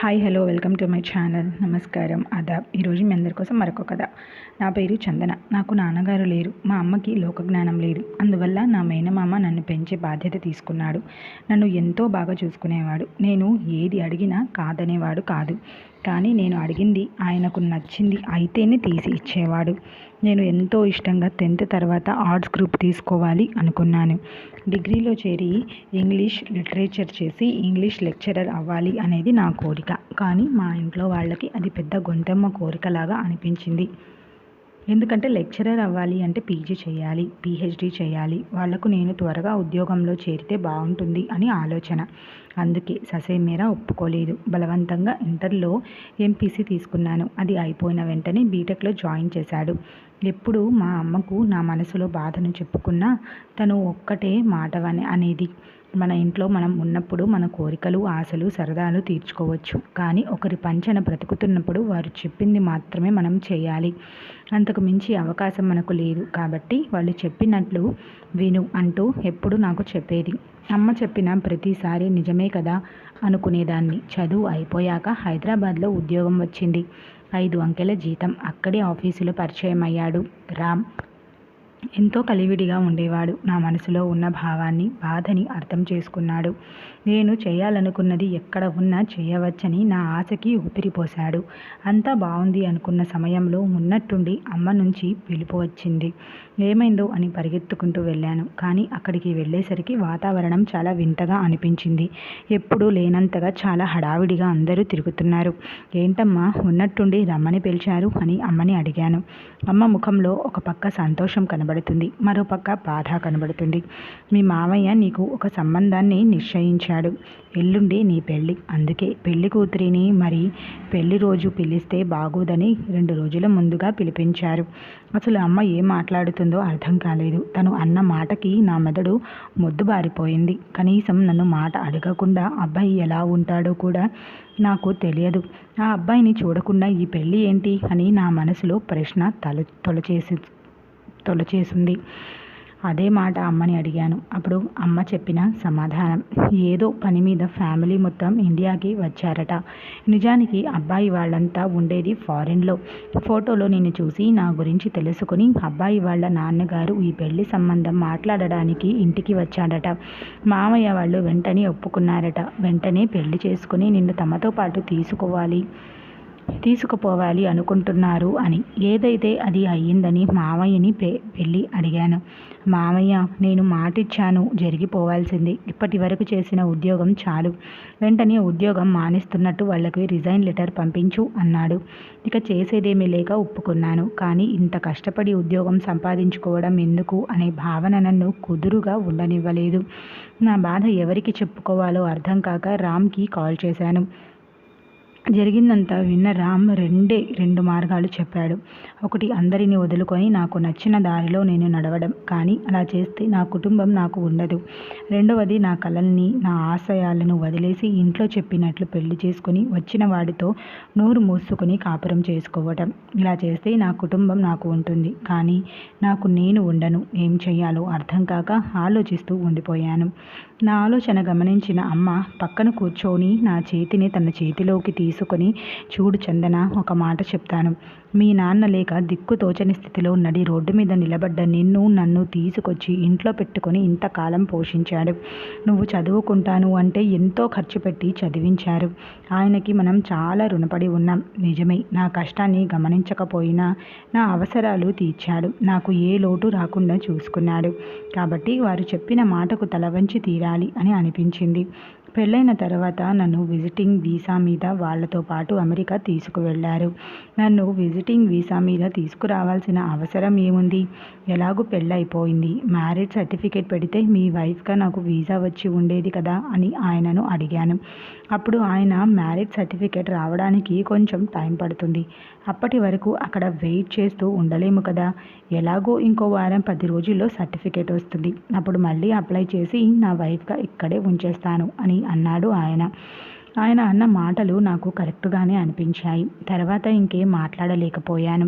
Hi hello welcome to my channel నమస్కారం. అదాబ్ ఈరోజు మీ అందరి కోసం మరొక కథ. నా పేరు చందన. నాకు నాన్నగారు లేరు. మా అమ్మకి లోక జ్ఞానం లేదు. అందువల్ల నా మేనమామ నన్ను పెంచే బాధ్యత తీసుకున్నాడు. నన్ను ఎంతో బాగా చూసుకునేవాడు. నేను ఏది అడిగినా కాదనేవాడు కాదు. కానీ నేను అడిగింది ఆయనకు నచ్చింది అయితేనే తీసి ఇచ్చేవాడు. నేను ఎంతో ఇష్టంగా టెన్త్ తర్వాత ఆర్ట్స్ గ్రూప్ తీసుకోవాలి అనుకున్నాను. డిగ్రీలో చేరి ఇంగ్లీష్ లిటరేచర్ చేసి ఇంగ్లీష్ లెక్చరర్ అవ్వాలి అనేది నా కోరిక. కానీ మా ఇంట్లో వాళ్ళకి అది పెద్ద గొంతెమ్మ కోరికలాగా అనిపించింది. ఎందుకంటే లెక్చరర్ అవ్వాలి అంటే పీజీ చేయాలి పీహెచ్డీ చేయాలి. వాళ్ళకు నేను త్వరగా ఉద్యోగంలో చేరితే బాగుంటుంది అని ఆలోచన. అందుకే ససేమేరా ఒప్పుకోలేదు. బలవంతంగా ఇంటర్లో ఎంపీసీ తీసుకున్నాను. అది అయిపోయిన వెంటనే బీటెక్లో జాయిన్ చేశాడు. ఎప్పుడు మా అమ్మకు నా మనసులో బాధను చెప్పుకున్నా తను ఒక్కటే మాటవని అనేది. మన ఇంట్లో మనం ఉన్నప్పుడు మన కోరికలు ఆశలు సరదాలు తీర్చుకోవచ్చు. కానీ ఒకరి పంచన బ్రతుకుతున్నప్పుడు వారు చెప్పింది మాత్రమే మనం చేయాలి. అంతకు మించి అవకాశం మనకు లేదు. కాబట్టి వాళ్ళు చెప్పినట్లు విను అంటూ ఎప్పుడు నాకు చెప్పేది. అమ్మ చెప్పిన ప్రతిసారి నిజమే కదా అనుకునేదాన్ని. చదువు అయిపోయాక హైదరాబాద్లో ఉద్యోగం వచ్చింది. ఐదు అంకెల జీతం అక్కడే ఆఫీసులో పరిచయం అయ్యాడు రామ్ ఎంతో కలివిడిగా ఉండేవాడు. నా మనసులో ఉన్న భావాన్ని బాధని అర్థం చేసుకున్నాడు. నేను చేయాలనుకున్నది ఎక్కడ ఉన్నా చేయవచ్చని నా ఆశకి ఊపిరిపోశాడు. అంతా బాగుంది అనుకున్న సమయంలో ఉన్నట్టుండి అమ్మ నుంచి పిలుపు వచ్చింది. ఏమైందో అని పరిగెత్తుకుంటూ వెళ్ళాను. కానీ అక్కడికి వెళ్ళేసరికి వాతావరణం చాలా వింతగా అనిపించింది. ఎప్పుడూ లేనంతగా చాలా హడావిడిగా అందరూ తిరుగుతున్నారు. ఏంటమ్మా ఉన్నట్టుండి రమ్మని పిలిచారు అని అమ్మని అడిగాను. అమ్మ ముఖంలో ఒక పక్క సంతోషం కనబడుతుంది. మరో పక్క బాధ కనబడుతుంది. మీ మావయ్య నీకు ఒక సంబంధాన్ని నిశ్చయించాడు. ఎల్లుండి నీ పెళ్ళి. అందుకే పెళ్ళి కూతురిని మరి పెళ్ళి రోజు పిలిస్తే బాగోదని రెండు రోజుల ముందుగా పిలిపించారు. అసలు అమ్మ ఏం మాట్లాడుతుందో అర్థం కాలేదు. తను అన్న మాటకి నా మెదడు మొద్దుబారిపోయింది. కనీసం నన్ను మాట అడగకుండా అబ్బాయి ఎలా ఉంటాడో కూడా నాకు తెలియదు. ఆ అబ్బాయిని చూడకుండా ఈ పెళ్ళి ఏంటి? అని నా మనసులో ప్రశ్న తల తొలచేసి తొలచేసింది అదే మాట అమ్మని అడిగాను. అప్పుడు అమ్మ చెప్పిన సమాధానం. ఏదో పని మీద ఫ్యామిలీ మొత్తం ఇండియాకి వచ్చారట. నిజానికి అబ్బాయి వాళ్ళంతా ఉండేది ఫారిన్లో ఫోటోలో నేను చూసి నా గురించి తెలుసుకుని అబ్బాయి వాళ్ళ నాన్నగారు ఈ పెళ్ళి సంబంధం మాట్లాడడానికి ఇంటికి వచ్చాడట. మామయ్య వాళ్ళు వెంటనే ఒప్పుకున్నారట. వెంటనే పెళ్ళి చేసుకుని నిన్ను తమతో పాటు తీసుకోవాలి. తీసుకుపోవాలి అనుకుంటున్నారు అని. ఏదైతే అది అయ్యిందని మామయ్యని పె వెళ్ళి అడిగాను. మామయ్య నేను మాటిచ్చాను జరిగిపోవాల్సింది. ఇప్పటి వరకు చేసిన ఉద్యోగం చాలు. వెంటనే ఉద్యోగం మానేస్తున్నట్టు వాళ్ళకి రిజైన్ లెటర్ పంపించు అన్నాడు. ఇక చేసేదేమీ లేక ఒప్పుకున్నాను. కానీ ఇంత కష్టపడి ఉద్యోగం సంపాదించుకోవడం ఎందుకు అనే భావన నన్ను కుదురుగా ఉండనివ్వలేదు. నా బాధ ఎవరికి చెప్పుకోవాలో అర్థం కాక రామ్కి కాల్ చేశాను. జరిగిందంతా విన్న రామ్ రెండే రెండు మార్గాలు చెప్పాడు. ఒకటి అందరిని వదులుకొని నాకు నచ్చిన దారిలో నేను నడవడం కానీ అలా చేస్తే నా కుటుంబం నాకు ఉండదు. రెండవది నా కలల్ని నా ఆశయాలను వదిలేసి ఇంట్లో చెప్పినట్లు పెళ్ళి చేసుకుని వచ్చిన వాడితో నోరు మూసుకుని కాపురం చేసుకోవటం. ఇలా చేస్తే నా కుటుంబం నాకు ఉంటుంది కానీ నాకు నేను ఉండను. ఏం చేయాలో అర్థం కాక ఆలోచిస్తూ ఉండిపోయాను. నా ఆలోచన గమనించిన అమ్మ పక్కన కూర్చొని నా చేతిని తన చేతిలోకి తీసుకొని చూడు చందన ఒక మాట చెప్తాను. మీ నాన్న లేక దిక్కు తోచని స్థితిలో నడి రోడ్డు మీద నిలబడ్డ నిన్ను నన్ను తీసుకొచ్చి ఇంట్లో పెట్టుకొని ఇంతకాలం పోషించాడు. నువ్వు చదువుకుంటాను అంటే ఎంతో ఖర్చు పెట్టి చదివించారు. ఆయనకి మనం చాలా రుణపడి ఉన్నాం. నిజమే నా కష్టాన్ని గమనించకపోయినా నా అవసరాలు తీర్చాడు. నాకు ఏ లోటు రాకుండా చూసుకున్నాడు. కాబట్టి వారు చెప్పిన మాటకు తల వంచి తీరాలి అని అనిపించింది. పెళ్ళైన తర్వాత నన్ను విజిటింగ్ వీసా మీద వాళ్ళతో పాటు అమెరికా తీసుకువెళ్ళారు. నన్ను విజిటింగ్ వీసా మీద తీసుకురావాల్సిన అవసరం ఏముంది? ఎలాగూ పెళ్ళైపోయింది మ్యారేజ్ సర్టిఫికేట్ పెడితే మీ వైఫ్గా నాకు వీసా వచ్చి ఉండేది కదా అని ఆయనను అడిగాను. అప్పుడు ఆయన మ్యారేజ్ సర్టిఫికేట్ రావడానికి కొంచెం టైం పడుతుంది. అప్పటి వరకు అక్కడ వెయిట్ చేస్తూ ఉండలేము కదా. ఎలాగో ఇంకో వారం పది రోజుల్లో సర్టిఫికేట్ వస్తుంది. అప్పుడు మళ్ళీ అప్లై చేసి నా వైఫ్గా ఇక్కడే ఉంచేస్తాను అని అన్నాడు ఆయన. ఆయన అన్న మాటలు నాకు కరెక్ట్గానే అనిపించాయి. తర్వాత ఇంకేం మాట్లాడలేకపోయాను.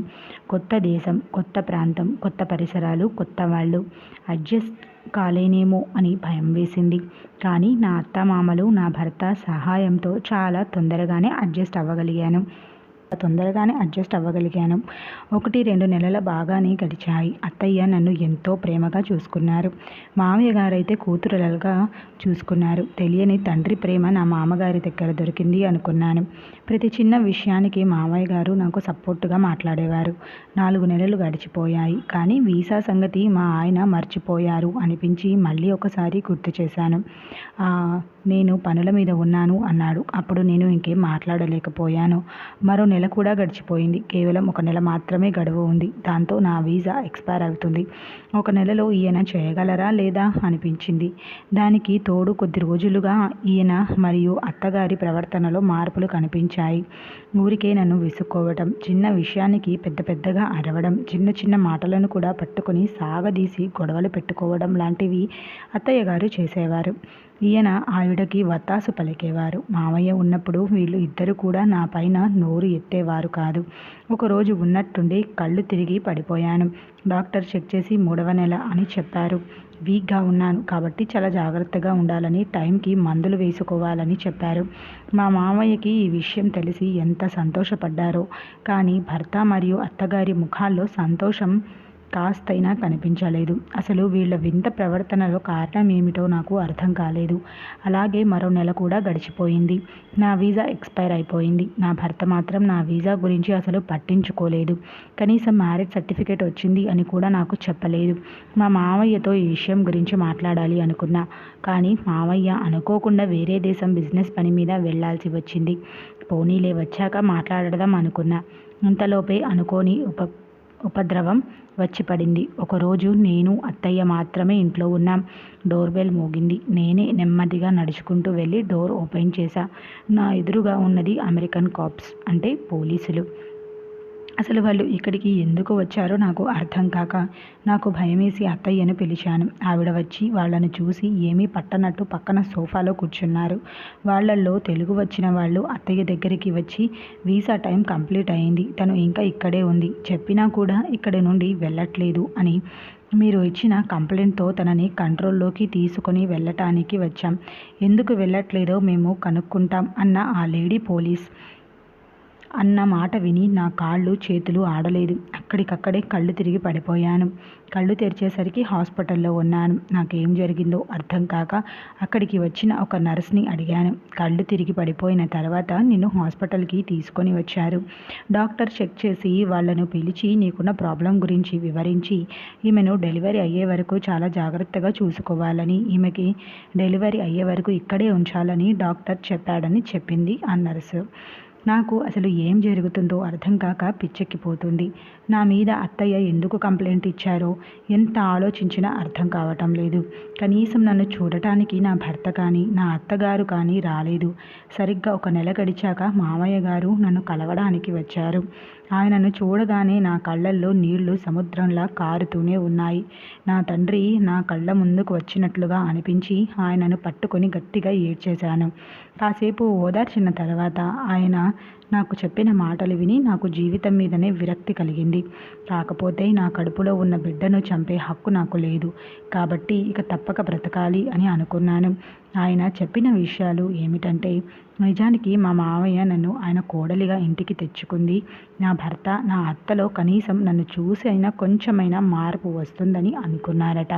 కొత్త దేశం కొత్త ప్రాంతం కొత్త పరిసరాలు కొత్త వాళ్ళు. అడ్జస్ట్ కాలేనేమో అని భయం వేసింది. కానీ నా అత్తమామలు నా భర్త సహాయంతో చాలా తొందరగానే అడ్జస్ట్ అవ్వగలిగాను. తొందరగానే అడ్జస్ట్ అవ్వగలిగాను. ఒకటి రెండు నెలల బాగానే గడిచాయి. అత్తయ్య నన్ను ఎంతో ప్రేమగా చూసుకున్నారు. మామయ్య గారైతే కూతురులగా చూసుకున్నారు. తెలియని తండ్రి ప్రేమ నా మామగారి దగ్గర దొరికింది అనుకున్నాను. ప్రతి చిన్న విషయానికి మామయ్య గారు నాకు సపోర్టుగా మాట్లాడేవారు. నాలుగు నెలలు గడిచిపోయాయి. కానీ వీసా సంగతి మా ఆయన మర్చిపోయారు అనిపించి మళ్ళీ ఒకసారి గుర్తు చేశాను. నేను పనుల మీద ఉన్నాను అన్నాడు. అప్పుడు నేను ఇంకేం మాట్లాడలేకపోయాను. మరో నెల నెల కూడా గడిచిపోయింది. కేవలం ఒక నెల మాత్రమే గడువు ఉంది. దాంతో నా వీసా ఎక్స్పైర్ అవుతుంది. ఒక నెలలో ఈయన చేయగలరా లేదా అనిపించింది. దానికి తోడు కొద్ది రోజులుగా ఈయన మరియు అత్తగారి ప్రవర్తనలో మార్పులు కనిపించాయి. ఊరికే నన్ను విసుక్కోవటం చిన్న విషయానికి పెద్ద పెద్దగా అరవడం చిన్న చిన్న మాటలను కూడా పట్టుకొని సాగదీసి గొడవలు పెట్టుకోవడం లాంటివి అత్తయ్య గారు చేసేవారు. ఈయన ఆవిడకి వత్తాసు పలికేవారు. మావయ్య ఉన్నప్పుడు వీళ్ళు ఇద్దరు కూడా నా పైన నోరు ఎత్తేవారు కాదు. ఒకరోజు ఉన్నట్టుండి కళ్ళు తిరిగి పడిపోయాను. డాక్టర్ చెక్ చేసి మూడవ నెల అని చెప్పారు. వీక్గా ఉన్నాను కాబట్టి చాలా జాగ్రత్తగా ఉండాలని టైంకి మందులు వేసుకోవాలని చెప్పారు. మా మామయ్యకి ఈ విషయం తెలిసి ఎంత సంతోషపడ్డారో. కానీ భర్త మరియు అత్తగారి ముఖాల్లో సంతోషం కాస్తైనా కనిపించలేదు. అసలు వీళ్ళ వింత ప్రవర్తనలో కారణం ఏమిటో నాకు అర్థం కాలేదు. అలాగే మరో నెల కూడా గడిచిపోయింది. నా వీసా ఎక్స్పైర్ అయిపోయింది. నా భర్త మాత్రం నా వీసా గురించి అసలు పట్టించుకోలేదు. కనీసం మ్యారేజ్ సర్టిఫికేట్ వచ్చింది అని కూడా నాకు చెప్పలేదు. మా మామయ్యతో ఈ విషయం గురించి మాట్లాడాలి అనుకున్నా. కానీ మామయ్య అనుకోకుండా వేరే దేశం బిజినెస్ పని మీద వెళ్ళాల్సి వచ్చింది. పోనీలే వచ్చాక మాట్లాడదాం అనుకున్నా. ఇంతలోపే అనుకోని ఉప ఉపద్రవం వచ్చి పడింది ఒకరోజు నేను అత్తయ్య మాత్రమే ఇంట్లో ఉన్నాం. డోర్ బెల్ మోగింది. నేనే నెమ్మదిగా నడుచుకుంటూ వెళ్ళి డోర్ ఓపెన్ చేశా. నా ఎదురుగా ఉన్నది అమెరికన్ కాప్స్ అంటే పోలీసులు. అసలు వాళ్ళు ఇక్కడికి ఎందుకు వచ్చారో నాకు అర్థం కాక నాకు భయమేసి అత్తయ్యను పిలిచాను. ఆవిడ వచ్చి వాళ్ళను చూసి ఏమీ పట్టనట్టు పక్కన సోఫాలో కూర్చున్నారు. వాళ్ళల్లో తెలుగు వచ్చిన వాళ్ళు అత్తయ్య దగ్గరికి వచ్చి వీసా టైం కంప్లీట్ అయింది. తను ఇంకా ఇక్కడే ఉంది. చెప్పినా కూడా ఇక్కడి నుండి వెళ్ళట్లేదు అని మీరు ఇచ్చిన కంప్లైంట్తో తనని కంట్రోల్లోకి తీసుకొని వెళ్ళటానికి వచ్చాం. ఎందుకు వెళ్ళట్లేదో మేము కనుక్కుంటాం అన్న ఆ లేడీ పోలీస్ అన్న మాట విని నా కాళ్ళు చేతులు ఆడలేదు. అక్కడికక్కడే కళ్ళు తిరిగి పడిపోయాను. కళ్ళు తెరిచేసరికి హాస్పిటల్లో ఉన్నాను. నాకేం జరిగిందో అర్థం కాక అక్కడికి వచ్చిన ఒక నర్స్ని అడిగాను. కళ్ళు తిరిగి పడిపోయిన తర్వాత నిన్ను హాస్పిటల్కి తీసుకొని వచ్చారు. డాక్టర్ చెక్ చేసి వాళ్ళను పిలిచి నీకున్న ప్రాబ్లం గురించి వివరించి ఈమెను డెలివరీ అయ్యే వరకు చాలా జాగ్రత్తగా చూసుకోవాలని ఈమెకి డెలివరీ అయ్యే వరకు ఇక్కడే ఉంచాలని డాక్టర్ చెప్పాడని చెప్పింది ఆ నర్సు. నాకు అసలు ఏం జరుగుతుందో అర్థం కాక పిచ్చెక్కిపోతుంది. నా మీద అత్తయ్య ఎందుకు కంప్లైంట్ ఇచ్చారో ఎంత ఆలోచించినా అర్థం కావటం లేదు. కనీసం నన్ను చూడటానికి నా భర్త కానీ నా అత్తగారు కానీ రాలేదు. సరిగ్గా ఒక నెల గడిచాక మామయ్య గారు నన్ను కలవడానికి వచ్చారు. ఆయనను చూడగానే నా కళ్ళల్లో నీళ్ళు సముద్రంలా కారుతూనే ఉన్నాయి. నా తండ్రి నా కళ్ళ ముందుకు వచ్చినట్లుగా అనిపించి ఆయనను పట్టుకొని గట్టిగా ఏడ్చేశాను. కాసేపు ఓదార్చిన తర్వాత ఆయన నాకు చెప్పిన మాటలు విని నాకు జీవితం మీదనే విరక్తి కలిగింది. కాకపోతే నా కడుపులో ఉన్న బిడ్డను చంపే హక్కు నాకు లేదు. కాబట్టి ఇక తప్పక బ్రతకాలి అని అనుకున్నాను. ఆయన చెప్పిన విషయాలు ఏమిటంటే నిజానికి మా మావయ్య నన్ను ఆయన కోడలిగా ఇంటికి తెచ్చుకుంది. నా భర్త నా అత్తలో కనీసం నన్ను చూసి అయినా కొంచెమైనా మార్పు వస్తుందని అనుకున్నారట.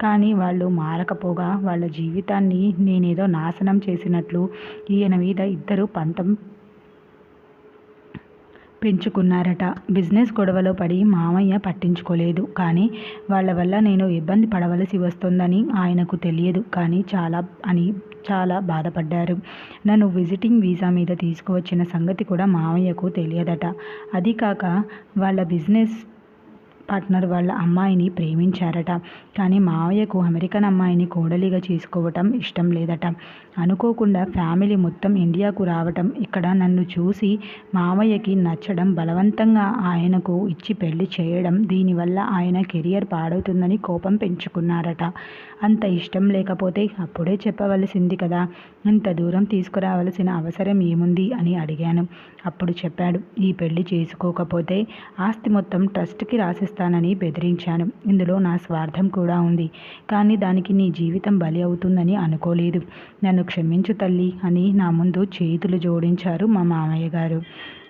కానీ వాళ్ళు మారకపోగా వాళ్ళ జీవితాన్ని నేనేదో నాశనం చేసినట్లు ఈయన మీద ఇద్దరు పంతం పెంచుకున్నారట బిజినెస్ గొడవలో పడి మామయ్య పట్టించుకోలేదు. కానీ వాళ్ళ వల్ల నేను ఇబ్బంది పడవలసి వస్తుందని ఆయనకు తెలియదు. కానీ చాలా అని చాలా బాధపడ్డారు. నన్ను విజిటింగ్ వీసా మీద తీసుకువచ్చిన సంగతి కూడా మామయ్యకు తెలియదట. అది కాక వాళ్ళ బిజినెస్ పార్ట్నర్ వాళ్ళ అమ్మాయిని ప్రేమించారట. కానీ మావయ్యకు అమెరికన్ అమ్మాయిని కోడలిగా చేసుకోవటం ఇష్టం లేదట. అనుకోకుండా ఫ్యామిలీ మొత్తం ఇండియాకు రావటం ఇక్కడ నన్ను చూసి మావయ్యకి నచ్చడం బలవంతంగా ఆయనకు ఇచ్చి పెళ్ళి చేయడం దీనివల్ల ఆయన కెరియర్ పాడవుతుందని కోపం పెంచుకున్నారట. అంత ఇష్టం లేకపోతే అప్పుడే చెప్పవలసింది కదా. ఇంత దూరం తీసుకురావలసిన అవసరం ఏముంది అని అడిగాను. అప్పుడు చెప్పాడు ఈ పెళ్ళి చేసుకోకపోతే ఆస్తి మొత్తం ట్రస్ట్కి చేస్తానని బెదిరించాను. ఇందులో నా స్వార్థం కూడా ఉంది. కానీ దానికి నీ జీవితం బలి అవుతుందని అనుకోలేదు. నన్ను క్షమించు తల్లి అని నా ముందు చేతులు జోడించారు మా మామయ్య గారు.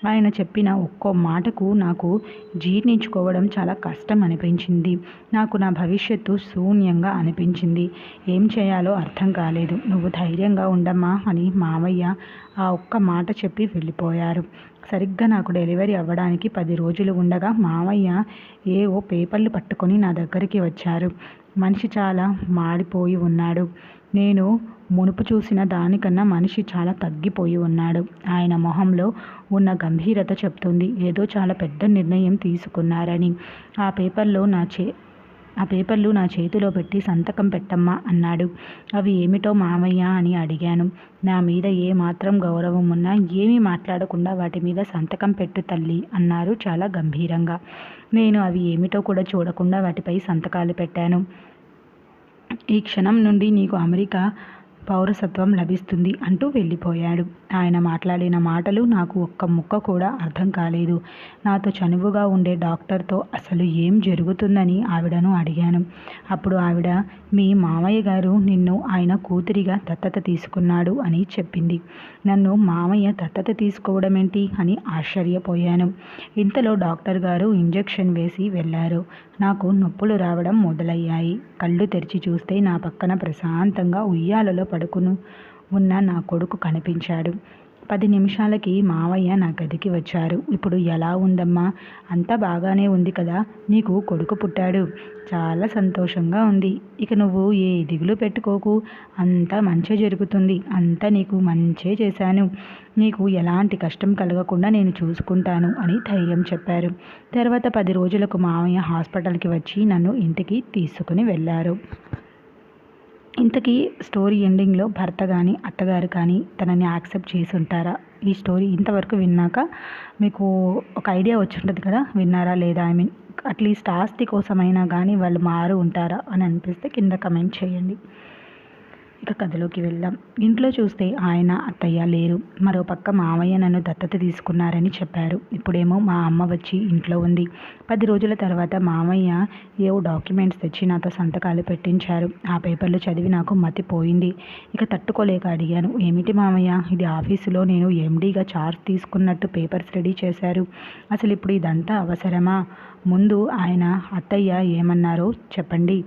ఆయన చెప్పిన ఒక్కో మాటకు నాకు జీర్ణించుకోవడం చాలా కష్టం అనిపించింది. నాకు నా భవిష్యత్తు శూన్యంగా అనిపించింది. ఏం చేయాలో అర్థం కాలేదు. నువ్వు ధైర్యంగా ఉండమ్మా అని మామయ్య ఆ ఒక్క మాట చెప్పి వెళ్ళిపోయారు. సరిగ్గా నాకు డెలివరీ అవ్వడానికి పది రోజులు ఉండగా మామయ్య ఏవో పేపర్లు పట్టుకొని నా దగ్గరికి వచ్చారు. మనిషి చాలా మాడిపోయి ఉన్నాడు. నేను మునుపు చూసిన దానికన్నా మనిషి చాలా తగ్గిపోయి ఉన్నాడు. ఆయన మొహంలో ఉన్న గంభీరత చెప్తుంది. ఏదో చాలా పెద్ద నిర్ణయం తీసుకున్నారని. ఆ పేపర్లో నా చే ఆ పేపర్లు నా చేతిలో పెట్టి సంతకం పెట్టమ్మా అన్నాడు. అవి ఏమిటో మామయ్య అని అడిగాను. నా మీద ఏ మాత్రం గౌరవం ఉన్నా ఏమీ మాట్లాడకుండా వాటి మీద సంతకం పెట్టు తల్లి అన్నారు చాలా గంభీరంగా. నేను అవి ఏమిటో కూడా చూడకుండా వాటిపై సంతకాలు పెట్టాను. ఈ క్షణం నుండి నీకు అమెరికా పౌరసత్వం లభిస్తుంది అంటూ వెళ్ళిపోయాడు. ఆయన మాట్లాడిన మాటలు నాకు ఒక్క ముక్క కూడా అర్థం కాలేదు. నాతో చనువుగా ఉండే డాక్టర్తో అసలు ఏం జరుగుతుందని ఆవిడను అడిగాను. అప్పుడు ఆవిడ మీ మామయ్య గారు నిన్ను ఆయన కూతురిగా దత్తత తీసుకున్నాడు అని చెప్పింది. నన్ను మామయ్య దత్తత తీసుకోవడం ఏంటి అని ఆశ్చర్యపోయాను. ఇంతలో డాక్టర్ గారు ఇంజెక్షన్ వేసి వెళ్ళారు. నాకు నొప్పులు రావడం మొదలయ్యాయి. కళ్ళు తెరిచి చూస్తే నా పక్కన ప్రశాంతంగా ఉయ్యాలలో పడుకును. ఉన్న నా కొడుకు కనిపించాడు. పది నిమిషాలకి మావయ్య నా గదికి వచ్చారు. ఇప్పుడు ఎలా ఉందమ్మా? అంతా బాగానే ఉంది కదా? నీకు కొడుకు పుట్టాడు. చాలా సంతోషంగా ఉంది. ఇక నువ్వు ఏ దిగులు పెట్టుకోకు. అంతా మంచే జరుగుతుంది. అంతా నీకు మంచే చేశాను. నీకు ఎలాంటి కష్టం కలగకుండా నేను చూసుకుంటాను అని ధైర్యం చెప్పారు. తర్వాత పది రోజులకు మావయ్య హాస్పిటల్కి వచ్చి నన్ను ఇంటికి తీసుకుని వెళ్ళారు. ఇంతకీ స్టోరీ ఎండింగ్లో భర్త కానీ అత్తగారు కానీ తనని యాక్సెప్ట్ చేసి ఉంటారా ఈ స్టోరీ ఇంతవరకు విన్నాక మీకు ఒక ఐడియా వచ్చి ఉంటుంది కదా? విన్నారా లేదా? ఐ మీన్ అట్లీస్ట్ ఆస్తి కోసమైనా కానీ వాళ్ళు మారు ఉంటారా అని అనిపిస్తే కింద కమెంట్ చేయండి. ఇక కథలోకి వెళ్దాం. ఇంట్లో చూస్తే ఆయన అత్తయ్య లేరు. మరో పక్క మామయ్య నన్ను దత్తత తీసుకున్నారని చెప్పారు. ఇప్పుడేమో మా అమ్మ వచ్చి ఇంట్లో ఉంది. పది రోజుల తర్వాత మామయ్య ఏవో డాక్యుమెంట్స్ తెచ్చి నాతో సంతకాలు పెట్టించారు. ఆ పేపర్లు చదివి నాకు మతిపోయింది ఇక తట్టుకోలేక అడిగాను ఏమిటి మామయ్య? ఇది ఆఫీసులో నేను ఎండీగా చార్జ్ తీసుకున్నట్టు పేపర్స్ రెడీ చేశారు. అసలు ఇప్పుడు ఇదంతా అవసరమా? ముందు ఆయన అత్తయ్య ఏమన్నారో చెప్పండి.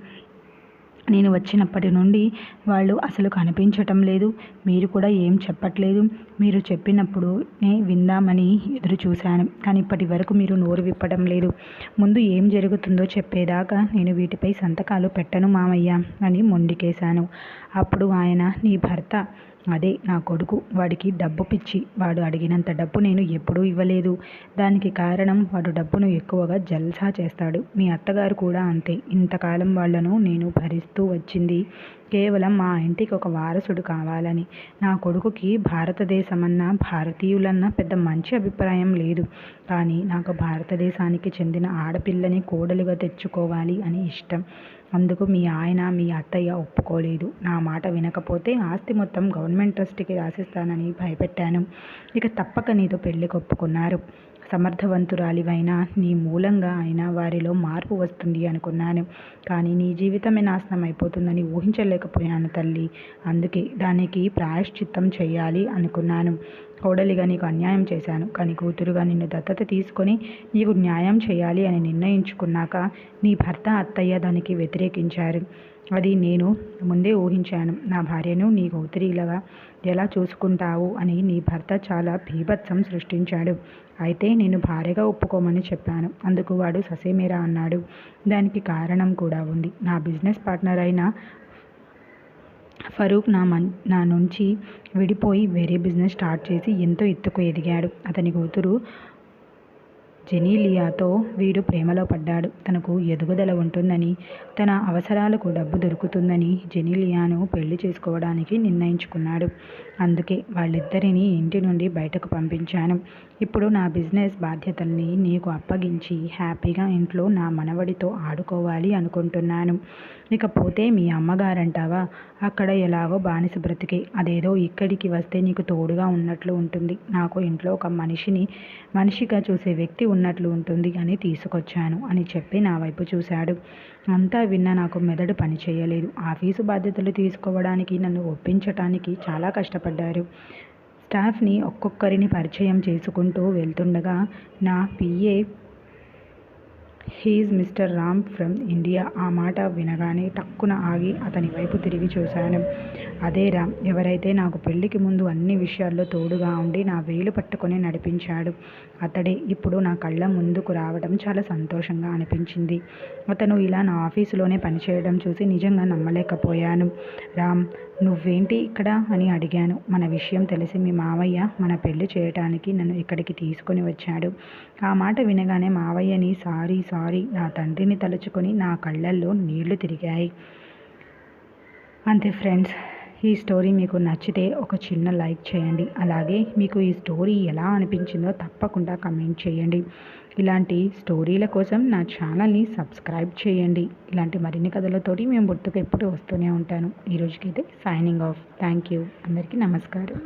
నేను వచ్చినప్పటి నుండి వాళ్ళు అసలు కనిపించటం లేదు. మీరు కూడా ఏం చెప్పట్లేదు. మీరు చెప్పినప్పుడు నే విందామని ఎదురు చూశాను. కానీ ఇప్పటి వరకు మీరు నోరు విప్పడం లేదు. ముందు ఏం జరుగుతుందో చెప్పేదాకా నేను వీటిపై సంతకాలు పెట్టను మామయ్య అని మొండికేశాను. అప్పుడు ఆయన నీ భర్త అదే నా కొడుకు. వాడికి డబ్బు పిచ్చి. వాడు అడిగినంత డబ్బు నేను ఎప్పుడూ ఇవ్వలేదు. దానికి కారణం వాడు డబ్బును ఎక్కువగా జల్సా చేస్తాడు. మీ అత్తగారు కూడా అంతే. ఇంతకాలం వాళ్ళను నేను భరిస్తూ వచ్చింది. కేవలం మా ఇంటికి ఒక వారసుడు కావాలని. నా కొడుకుకి భారతదేశమన్నా భారతీయులన్నా పెద్ద మంచి అభిప్రాయం లేదు. కానీ నాకు భారతదేశానికి చెందిన ఆడపిల్లని కోడలుగా తెచ్చుకోవాలి అని ఇష్టం. అందుకు మీ ఆయన మీ అత్తయ్య ఒప్పుకోలేదు. నా మాట వినకపోతే ఆస్తి మొత్తం గవర్నమెంట్ ట్రస్ట్కి రాసిస్తానని భయపెట్టాను. ఇక తప్పక నీతో పెళ్ళికి ఒప్పుకున్నారు సమర్థవంతురాలివైనా నీ మూలంగా అయినా వారిలో మార్పు వస్తుంది అనుకున్నాను. కానీ నీ జీవితమే నాశనం అయిపోతుందని ఊహించలేకపోయాను తల్లి. అందుకే దానికి ప్రాయశ్చిత్తం చేయాలి అనుకున్నాను. కోడలిగా నీకు అన్యాయం చేశాను. కానీ కూతురుగా నిన్ను దత్తత తీసుకొని నీకు న్యాయం చేయాలి అని నిర్ణయించుకున్నాక నీ భర్త అత్తయ్య దానికి వ్యతిరేకించారు. అది నేను ముందే ఊహించాను. నా భార్యను నీ కూతురిలాగా ఎలా చూసుకుంటావు అని నీ భర్త చాలా భీభత్సం సృష్టించాడు. అయితే నేను భార్యగా ఒప్పుకోమని చెప్పాను. అందుకు వాడు ససేమేరా అన్నాడు. దానికి కారణం కూడా ఉంది. నా బిజినెస్ పార్ట్నర్ అయిన ఫరూక్ నా మన్ నా నుంచి విడిపోయి వేరే బిజినెస్ స్టార్ట్ చేసి ఎంతో ఎత్తుకు ఎదిగాడు. అతని కూతురు జెనీలియాతో వీడు ప్రేమలో పడ్డాడు. తనకు ఎదుగుదల ఉంటుందని తన అవసరాలకు డబ్బు దొరుకుతుందని జెనీలియాను పెళ్ళి చేసుకోవడానికి నిర్ణయించుకున్నాడు. అందుకే వాళ్ళిద్దరినీ ఇంటి నుండి బయటకు పంపించాను. ఇప్పుడు నా బిజినెస్ బాధ్యతల్ని నీకు అప్పగించి హ్యాపీగా ఇంట్లో నా మనవడితో ఆడుకోవాలి అనుకుంటున్నాను. ఇకపోతే మీ అమ్మగారంటావా? అక్కడ ఎలాగో బానిస బ్రతికే అదేదో ఇక్కడికి వస్తే నీకు తోడుగా ఉన్నట్లు ఉంటుంది. నాకు ఇంట్లో ఒక మనిషిని మనిషిగా చూసే వ్యక్తి ఉన్నట్లు ఉంటుంది అని తీసుకొచ్చాను అని చెప్పి నా వైపు చూశాడు. అంతా విన్న నాకు మెదడు పని చేయలేదు. ఆఫీసు బాధ్యతలు తీసుకోవడానికి నన్ను ఒప్పించటానికి చాలా కష్టపడ్డారు. స్టాఫ్ని ఒక్కొక్కరిని పరిచయం చేసుకుంటూ వెళ్తుండగా నా PA he's Mr Ram from India. ఆ మాట వినగానే టక్కున ఆగి అతని వైపు తిరిగి చూశాను. అదే రామ్ ఎవరైతే నాకు పెళ్ళికి ముందు అన్ని విషయాల్లో తోడుగా ఉండి నా వేలు పట్టుకొని నడిపించాడు అతడే ఇప్పుడు నా కళ్ళ ముందుకు రావడం చాలా సంతోషంగా అనిపించింది. అతను ఇలా నా ఆఫీసులోనే పనిచేయడం చూసి నిజంగా నమ్మలేకపోయాను. రామ్ నువ్వేంటి ఇక్కడ అని అడిగాను. మన విషయం తెలిసి మీ మావయ్య మన పెళ్ళి చేయటానికి నన్ను ఇక్కడికి తీసుకొని వచ్చాడు. ఆ మాట వినగానే మావయ్యని సారీ సారీ నా తండ్రిని తలుచుకొని నా కళ్ళల్లో నీళ్ళు తిరిగాయి. అంతే ఫ్రెండ్స్ ఈ స్టోరీ మీకు నచ్చితే ఒక చిన్న లైక్ చేయండి. అలాగే మీకు ఈ స్టోరీ ఎలా అనిపించిందో తప్పకుండా కమెంట్ చేయండి. ఇలాంటి స్టోరీల కోసం నా ఛానల్ని సబ్స్క్రైబ్ చేయండి. ఇలాంటి మరిన్ని కథలతోటి మేము గుర్తుకు ఎప్పుడు వస్తూనే ఉంటాను. ఈ రోజుకైతే సైనింగ్ ఆఫ్ థ్యాంక్ యూ అందరికీ నమస్కారం.